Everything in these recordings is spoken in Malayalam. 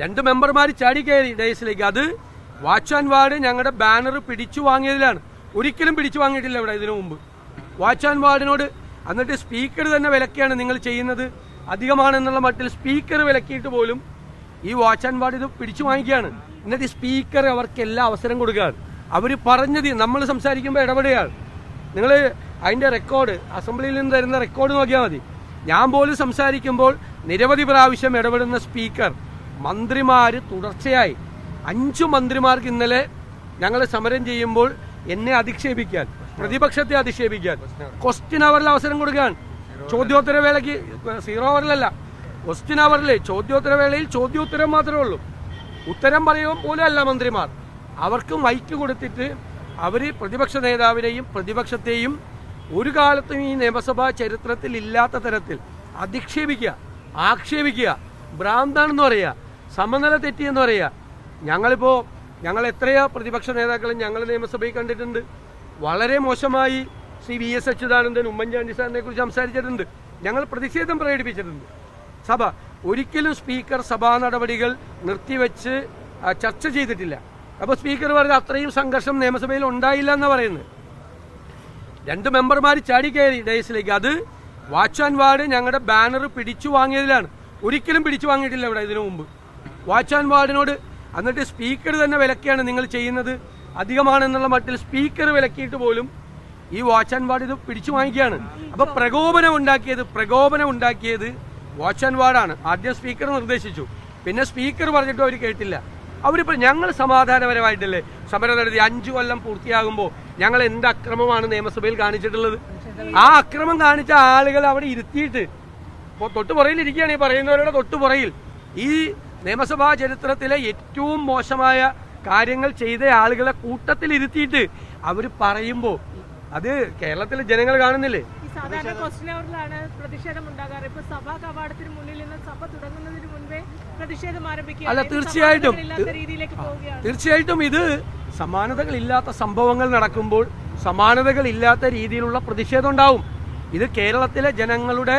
രണ്ട് മെമ്പർമാർ ചാടി കയറി ഡേസിലേക്ക് അത് വാച്ച് ആൻഡ് വാർഡ് ഞങ്ങളുടെ ബാനർ പിടിച്ചു വാങ്ങിയതിലാണ്. ഒരിക്കലും പിടിച്ചു വാങ്ങിയിട്ടില്ല ഇവിടെ ഇതിനു മുമ്പ്. വാച്ച് ആൻഡ് വാർഡിനോട് എന്നിട്ട് സ്പീക്കർ തന്നെ വിലക്കിയാണ് നിങ്ങൾ ചെയ്യുന്നത്. അധികമാണെന്നുള്ള മട്ടിൽ സ്പീക്കർ വിലക്കിയിട്ട് പോലും ഈ വാച്ച് ആൻഡ് വാർഡ് ഇത് പിടിച്ചു വാങ്ങിക്കുകയാണ്. എന്നിട്ട് സ്പീക്കർ അവർക്ക് എല്ലാ അവസരം കൊടുക്കുകയാണ്. അവർ പറഞ്ഞത് നമ്മൾ സംസാരിക്കുമ്പോൾ ഇടപെടുകയാണ്. നിങ്ങൾ അതിന്റെ റെക്കോർഡ് അസംബ്ലിയിൽ നിന്ന് തരുന്ന റെക്കോർഡ് നോക്കിയാൽ മതി. ഞാൻ പോലും സംസാരിക്കുമ്പോൾ നിരവധി പ്രാവശ്യം ഇടപെടുന്ന സ്പീക്കർ മന്ത്രിമാര് തുടർച്ചയായി അഞ്ചു മന്ത്രിമാർക്ക് ഇന്നലെ ഞങ്ങൾ സമരം ചെയ്യുമ്പോൾ എന്നെ അധിക്ഷേപിക്കാൻ പ്രതിപക്ഷത്തെ അധിക്ഷേപിക്കാൻ ക്വസ്റ്റ്യൻ അവറിൽ അവസരം കൊടുക്കാൻ ചോദ്യോത്തര വേളയ്ക്ക് സീറോ അവറിലല്ല ക്വസ്റ്റ്യൻ അവറിൽ ചോദ്യോത്തര വേളയിൽ ചോദ്യോത്തരം മാത്രമേ ഉള്ളൂ. ഉത്തരം പറയുക പോലും അല്ല മന്ത്രിമാർ. അവർക്ക് മൈക്ക് കൊടുത്തിട്ട് അവർ പ്രതിപക്ഷ നേതാവിനെയും പ്രതിപക്ഷത്തെയും ഒരു കാലത്തും ഈ നിയമസഭാ ചരിത്രത്തിൽ ഇല്ലാത്ത തരത്തിൽ അധിക്ഷേപിക്കുക ആക്ഷേപിക്കുക ഭ്രാന്താണെന്ന് പറയുക. സമനില തെറ്റിയെന്ന് പറയുക. ഞങ്ങളിപ്പോൾ ഞങ്ങൾ എത്രയോ പ്രതിപക്ഷ നേതാക്കളും ഞങ്ങൾ നിയമസഭയിൽ കണ്ടിട്ടുണ്ട്. വളരെ മോശമായി ശ്രീ വി എസ് അച്യുതാനന്ദൻ ഉമ്മൻചാണ്ടി സാറിനെ കുറിച്ച് സംസാരിച്ചിട്ടുണ്ട്. ഞങ്ങൾ പ്രതിഷേധം പ്രകടിപ്പിച്ചിട്ടുണ്ട്. സഭ ഒരിക്കലും സ്പീക്കർ സഭാ നടപടികൾ നിർത്തിവെച്ച് ചർച്ച ചെയ്തിട്ടില്ല. അപ്പോൾ സ്പീക്കർ പറഞ്ഞ അത്രയും സംഘർഷം നിയമസഭയിൽ ഉണ്ടായില്ല എന്നാണ് പറയുന്നത്. രണ്ട് മെമ്പർമാർ ചാടി കയറി ഡേസിലേക്ക് അത് വാച്ച് ആൻഡ് വാർഡ് ഞങ്ങളുടെ ബാനർ പിടിച്ചു വാങ്ങിയതിലാണ്. ഒരിക്കലും പിടിച്ചു വാങ്ങിയിട്ടില്ല ഇവിടെ ഇതിനു മുമ്പ്. വാച്ച് ആൻഡ് വാർഡിനോട് എന്നിട്ട് സ്പീക്കർ തന്നെ വിലക്കിയാണ് നിങ്ങൾ ചെയ്യുന്നത്. അധികമാണെന്നുള്ള മട്ടിൽ സ്പീക്കർ വിലക്കിയിട്ട് പോലും ഈ വാച്ച് ആൻഡ് വാർഡ് ഇത് പിടിച്ചു വാങ്ങിക്കുകയാണ്. അപ്പൊ പ്രകോപനം ഉണ്ടാക്കിയത് പ്രകോപനം ഉണ്ടാക്കിയത് വാച്ച് ആൻഡ് വാർഡാണ്. ആദ്യം സ്പീക്കർ നിർദ്ദേശിച്ചു. പിന്നെ സ്പീക്കർ പറഞ്ഞിട്ടും അവർ കേട്ടില്ല. അവരിപ്പോൾ ഞങ്ങൾ സമാധാനപരമായിട്ടല്ലേ? സമരം നടത്തി അഞ്ചു കൊല്ലം പൂർത്തിയാകുമ്പോൾ ഞങ്ങൾ എന്ത് അക്രമമാണ് നിയമസഭയിൽ കാണിച്ചിട്ടുള്ളത്? ആ അക്രമം കാണിച്ച ആളുകൾ അവിടെ ഇരുത്തിയിട്ട് ഇപ്പോൾ തൊട്ട് പുറയിൽ ഇരിക്കുകയാണ് ഈ പറയുന്നവരുടെ തൊട്ട് പുറയിൽ ഈ നിയമസഭാ ചരിത്രത്തിലെ ഏറ്റവും മോശമായ കാര്യങ്ങൾ ചെയ്ത ആളുകളെ കൂട്ടത്തിൽ ഇരുത്തിയിട്ട് അവർ പറയുമ്പോ അത് കേരളത്തിലെ ജനങ്ങൾ കാണുന്നില്ലേ? സാധാരണ ക്വസ്റ്റ്യൻ അവറിലാണ് പ്രതിഷേധം ഉണ്ടാകാറ്. ഇപ്പൊ സഭാ കവാടത്തിന് മുന്നിൽ നിന്ന് സഭ തുടങ്ങുന്നതിന് മുൻപേ പ്രതിഷേധം ആരംഭിക്കുക അല്ല തീർച്ചയായിട്ടും. തീർച്ചയായിട്ടും ഇത് സമാനതകളില്ലാത്ത സംഭവങ്ങൾ നടക്കുമ്പോൾ സമാനതകളില്ലാത്ത രീതിയിലുള്ള പ്രതിഷേധം ഉണ്ടാവും. ഇത് കേരളത്തിലെ ജനങ്ങളുടെ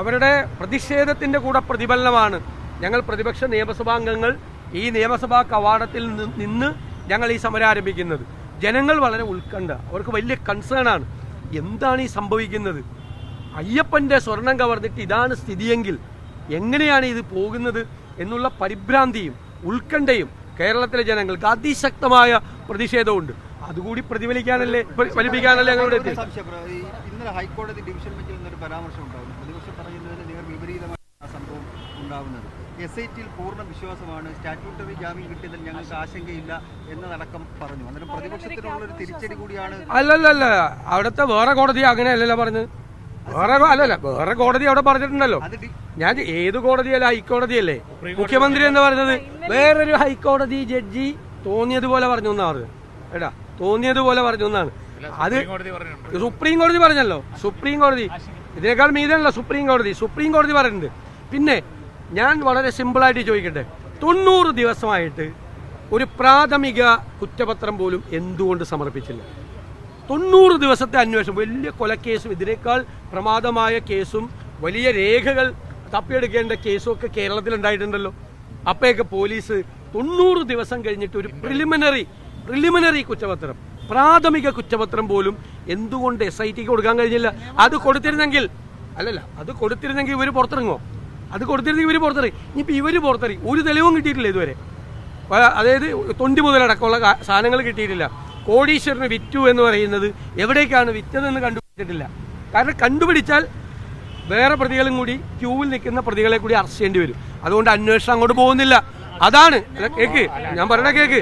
അവരുടെ പ്രതിഷേധത്തിന്റെ കൂടെ പ്രതിഫലനമാണ്. ഞങ്ങൾ പ്രതിപക്ഷ നിയമസഭാംഗങ്ങൾ ഈ നിയമസഭാ കവാടത്തിൽ നിന്ന് ഞങ്ങൾ ഈ സമരം ആരംഭിക്കുന്നത്. ജനങ്ങൾ വളരെ ഉത്കണ്ഠ അവർക്ക് വലിയ കൺസേൺ ആണ്. എന്താണ് ഈ സംഭവിക്കുന്നത്? അയ്യപ്പന്റെ സ്വർണം കവർന്നിട്ട് ഇതാണ് സ്ഥിതിയെങ്കിൽ എങ്ങനെയാണ് ഇത് പോകുന്നത് എന്നുള്ള പരിഭ്രാന്തിയും ഉത്കണ്ഠയും കേരളത്തിലെ ജനങ്ങൾക്ക് അതിശക്തമായ പ്രതിഷേധമുണ്ട് അതുകൂടി പ്രതിഫലിക്കാനല്ലേ ഫലിപ്പിക്കാനല്ലേ ഞങ്ങളുടെ ഇന്നലെ ഹൈക്കോടതി ഡിവിഷൻ ബെഞ്ചിൽ നിന്നൊരു പരാമർശം ഉണ്ടാകുന്നു പ്രതിപക്ഷം പറയുന്നതിന് നേർ വിപരീതമായ സംഭവം ഉണ്ടാവുന്നത്. എസ് ഐ ടിയിൽ പൂർണ വിശ്വാസമാണ്. സ്റ്റാറ്റ്യൂട്ടറി ജാമ്യം കിട്ടിയതിൽ ഞങ്ങൾക്ക് ആശങ്കയില്ല എന്നതടക്കം പറഞ്ഞു. അന്നേരം പ്രതിപക്ഷത്തിനുള്ള ഒരു തിരിച്ചടി കൂടിയാണ് അല്ലല്ലല്ല. അവിടുത്തെ വേറെ കോടതി അങ്ങനെയല്ലല്ലോ പറഞ്ഞത് വേറെ അല്ലല്ല. വേറെ കോടതി അവിടെ പറഞ്ഞിട്ടുണ്ടല്ലോ. അത് ഞാൻ ഏത് കോടതിയല്ല ഹൈക്കോടതിയല്ലേ? മുഖ്യമന്ത്രി എന്ന് പറഞ്ഞത് വേറൊരു ഹൈക്കോടതി ജഡ്ജി തോന്നിയതുപോലെ പറഞ്ഞു എന്നാ പറഞ്ഞത്. എടാ തോന്നിയതുപോലെ പറഞ്ഞു എന്നാണ്. അത് സുപ്രീം കോടതി പറഞ്ഞല്ലോ. സുപ്രീം കോടതി. ഇതിനേക്കാൾ മീതല്ല സുപ്രീം കോടതി. സുപ്രീം കോടതി പറഞ്ഞിട്ടുണ്ട്. പിന്നെ ഞാൻ വളരെ സിമ്പിളായിട്ട് ചോദിക്കട്ടെ? തൊണ്ണൂറ് ദിവസമായിട്ട് ഒരു പ്രാഥമിക കുറ്റപത്രം പോലും എന്തുകൊണ്ട് സമർപ്പിച്ചില്ല? തൊണ്ണൂറ് ദിവസത്തെ അന്വേഷണം വലിയ കൊലക്കേസും ഇതിനേക്കാൾ പ്രമാദമായ കേസും വലിയ രേഖകൾ തപ്പിയെടുക്കേണ്ട കേസും ഒക്കെ കേരളത്തിൽ ഉണ്ടായിട്ടുണ്ടല്ലോ അപ്പോഴൊക്കെ പോലീസ് തൊണ്ണൂറ് ദിവസം കഴിഞ്ഞിട്ട് ഒരു പ്രിലിമിനറി പ്രിലിമിനറി കുറ്റപത്രം പ്രാഥമിക കുറ്റപത്രം പോലും എന്തുകൊണ്ട് എസ് ഐ ടിക്ക് കൊടുക്കാൻ കഴിഞ്ഞില്ല? അത് കൊടുത്തിരുന്നെങ്കിൽ അല്ലല്ല അത് കൊടുത്തിരുന്നെങ്കിൽ ഇവർ പുറത്തിറങ്ങോ അത് കൊടുത്തിരുന്നെങ്കിൽ ഇവർ പുറത്തിറങ്ങി ഇനിയിപ്പോൾ ഇവർ പുറത്തിറങ്ങി ഒരു തെളിവും കിട്ടിയിട്ടില്ല ഇതുവരെ. അതായത് തൊണ്ടി മുതലടക്കമുള്ള സാധനങ്ങൾ കിട്ടിയിട്ടില്ല. കോടീശ്വരന് വിറ്റു എന്ന് പറയുന്നത് എവിടേക്കാണ് വിറ്റതെന്ന് കണ്ടുപിടിച്ചിട്ടില്ല. കാരണം കണ്ടുപിടിച്ചാൽ വേറെ പ്രതികളും കൂടി ക്യൂവിൽ നിൽക്കുന്ന പ്രതികളെ കൂടി അറസ്റ്റ് ചെയ്യേണ്ടി വരും. അതുകൊണ്ട് അന്വേഷണം അങ്ങോട്ട് പോകുന്നില്ല. അതാണ്. കേക്ക്. ഞാൻ പറയണ കേക്ക്.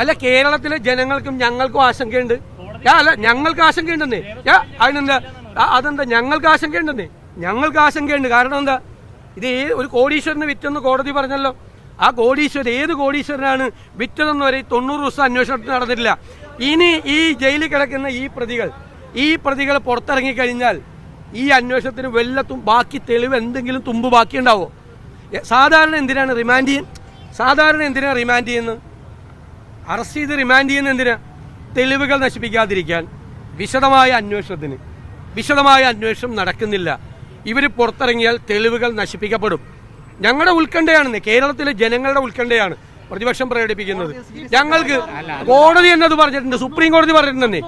അല്ല കേരളത്തിലെ ജനങ്ങൾക്കും ഞങ്ങൾക്കും ആശങ്കയുണ്ട്. അല്ല ഞങ്ങൾക്ക് ആശങ്കയുണ്ടെന്നേ. അതിനെന്താ അതെന്താ ഞങ്ങൾക്ക് ആശങ്കയുണ്ടെന്നേ. ഞങ്ങൾക്ക് ആശങ്കയുണ്ട്. കാരണം എന്താ? ഇത് ഏത് ഒരു കോടീശ്വരന് വിറ്റെന്ന് കോടതി പറഞ്ഞല്ലോ. ആ കോടീശ്വരൻ ഏത് കോടീശ്വരനാണ് വിറ്റതെന്ന് വരെ തൊണ്ണൂറ് ദിവസം അന്വേഷണത്തിന് നടന്നിട്ടില്ല. ഇനി ഈ ജയിലിൽ കിടക്കുന്ന ഈ പ്രതികൾ ഈ പ്രതികൾ പുറത്തിറങ്ങി കഴിഞ്ഞാൽ ഈ അന്വേഷണത്തിന് വല്ല ബാക്കി തെളിവ് എന്തെങ്കിലും തുമ്പ് ബാക്കിയുണ്ടാവോ? സാധാരണ എന്തിനാണ് റിമാൻഡ് ചെയ്യുന്നത്? സാധാരണ എന്തിനാണ് റിമാൻഡ് ചെയ്യുന്നത്? അറസ്റ്റ് ചെയ്ത് റിമാൻഡ് ചെയ്യുന്നത് എന്തിനാ? തെളിവുകൾ നശിപ്പിക്കാതിരിക്കാൻ വിശദമായ അന്വേഷണത്തിന് വിശദമായ അന്വേഷണം നടക്കുന്നില്ല. ഇവർ പുറത്തിറങ്ങിയാൽ തെളിവുകൾ നശിപ്പിക്കപ്പെടും. ഞങ്ങളുടെ ഉത്കണ്ഠയാണെന്ന് കേരളത്തിലെ ജനങ്ങളുടെ ഉത്കണ്ഠയാണ് പ്രതിപക്ഷം പ്രകടിപ്പിക്കുന്നത്. ഞങ്ങൾക്ക് കോടതി എന്നത് പറഞ്ഞിട്ടുണ്ട് സുപ്രീം കോടതി പറഞ്ഞിട്ടുണ്ടെന്നേ.